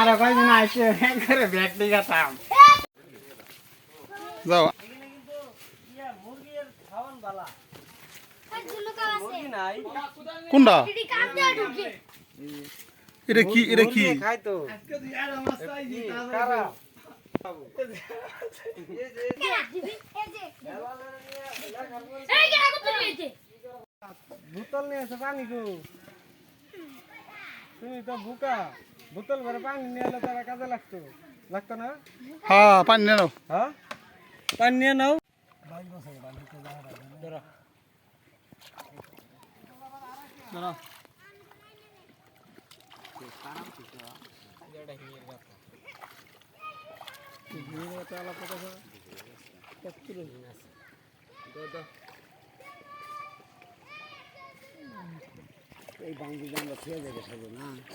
আরও কয়দিন আসছে করে ব্যাগ দিয়ে গেতাম যাও। কোনটা? এটা কি এটা কি? খাই তো বোতল নিয়ে এসে পানি গো। তুমি তো বুকা বোতল ভরে পানি নিয়ে এলে তারা কাজে লাগতো লাগতো না হ্যাঁ পানি নিয়ে নাও হ্যাঁ পানি নিয়ে নাও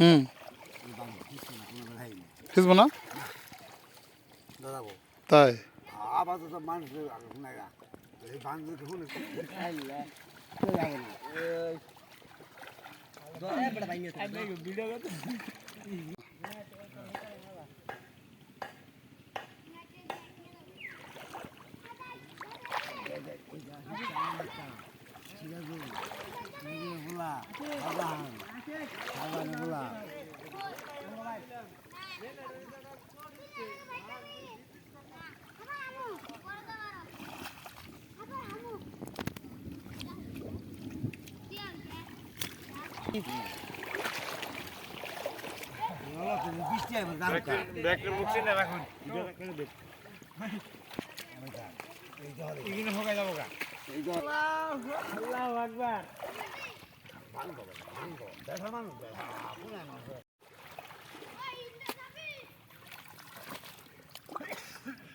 হুম খিসবো না তাই আপাতত মানুষের শোনায় এই ব্যাগের মুখ যাব গা আল্লাহ আকবার। দেখা মানুষ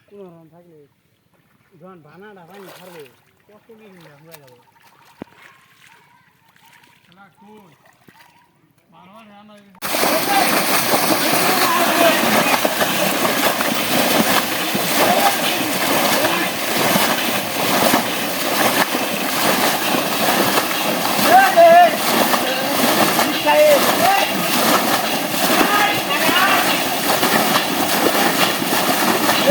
কোনো রকম থাকলে যখন ভানাটা পানি ছাড়বে কত দিন হয়ে যাবে থামে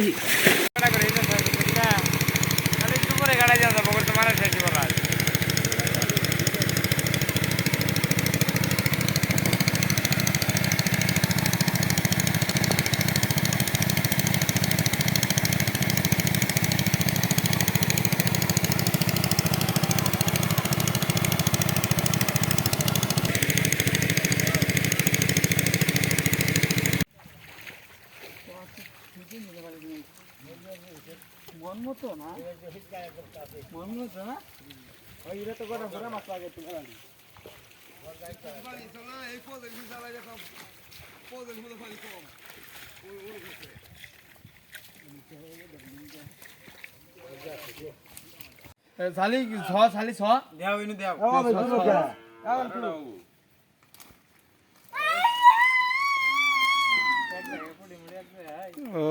মন না মন মতো না ওই এটা তো কটা ঘোরা মাছ লাগে তুমি শালি ছ শালি ছ দেও ইনু দেও ও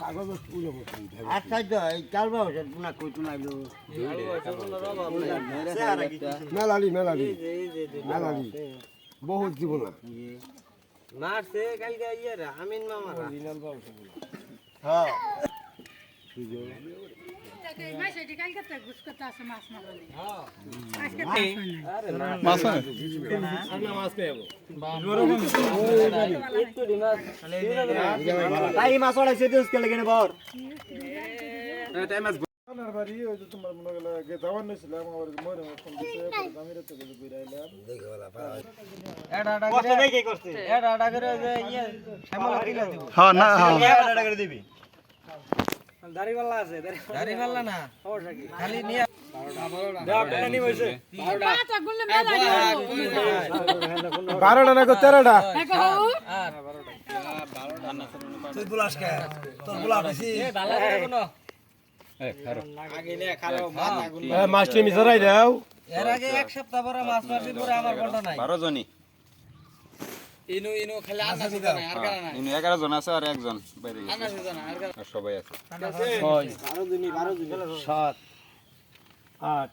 কাগজ তুলে বসে আচ্ছা তো এই কালবা হচ্ছে পুনা কই মেলালি মেলালি। মেলালি। বহুত জীবন মারছে কালকে ইয়েরা আমিন মামা। মাছ হয়। তাই মাছ ওড়াইছে দিস কে লাগে বর। এটা এটা করে দেখে করছে এটা এটা করে যে ইয়ে শ্যামলা কিলা হ্যাঁ না হ্যাঁ। এটা করে দিবি। দাড়িওয়ালা আছে দাড়িওয়ালা না। সমস্যা কি? খালি নিয়ে দেখ কেন নি বইছে বারোটা। না তেরোটা? তুই বুলাস কে? তোর বুলা বেশি। ডালা করে কোনো আগে নে খালো মাছ আগুন মাছটি মিশরাই দাও। এর আগে এক সপ্তাহ পরে মাছ মারছি পরে আমার নাই। বারো জনই ইনু ইনু খালি আনা দিতা নাই আর কারা নাই? ইনি এগারো জন আছে আর একজন বাইরে গেছে। আনা দিতা নাই আর কারা? আর সবাই আছে। ছয় 12 দিনই 12 দিন সাত আট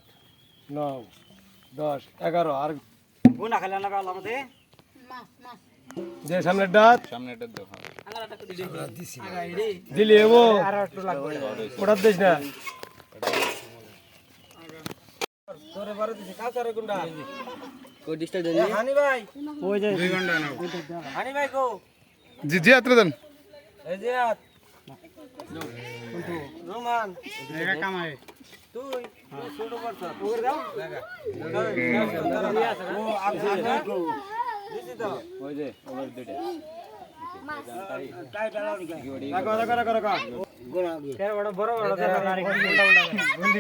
নয় দশ এগারো আর গুনা খালি আনা কাল আমাদের। যে সামনের ডাত সামনে এটা দেখো। দিলি এবো। ওটা দিস না। তোরে বারো দিছি। কাউসারে গুন্ডা কই ডিস্টার্ব দেনি হানি ভাই ওই যে 2 ঘণ্টা নাও হানি ভাই কো জি জি আত্রে দেন এই যে আত রোমান কামাই তুই ছোট করছ দাও লাগা ও আচ্ছা দিছি ওই যে ওভার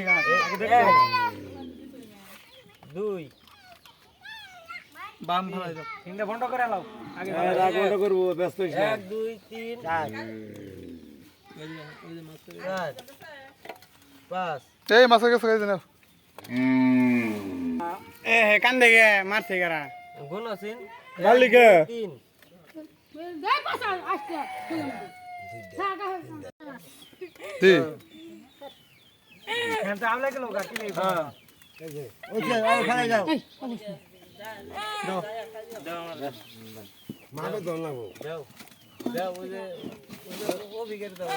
গা দুই বাম ভালো দাও তিনটা বন্ধ করে লাও আগে রাগ করব ব্যস্ত হইস না। এক দুই তিন চার। চার। পাঁচ এই মাছের কাছে খাই দেন এ হে কান দেখে মারছে গারা। গুণ আছেন। মালিকে তিন। জি হ্যাঁ তো আমলা গেল গাকি নেই ওকে আর খাই যাও। দাও দাও ওই যে ও বিকেট দাও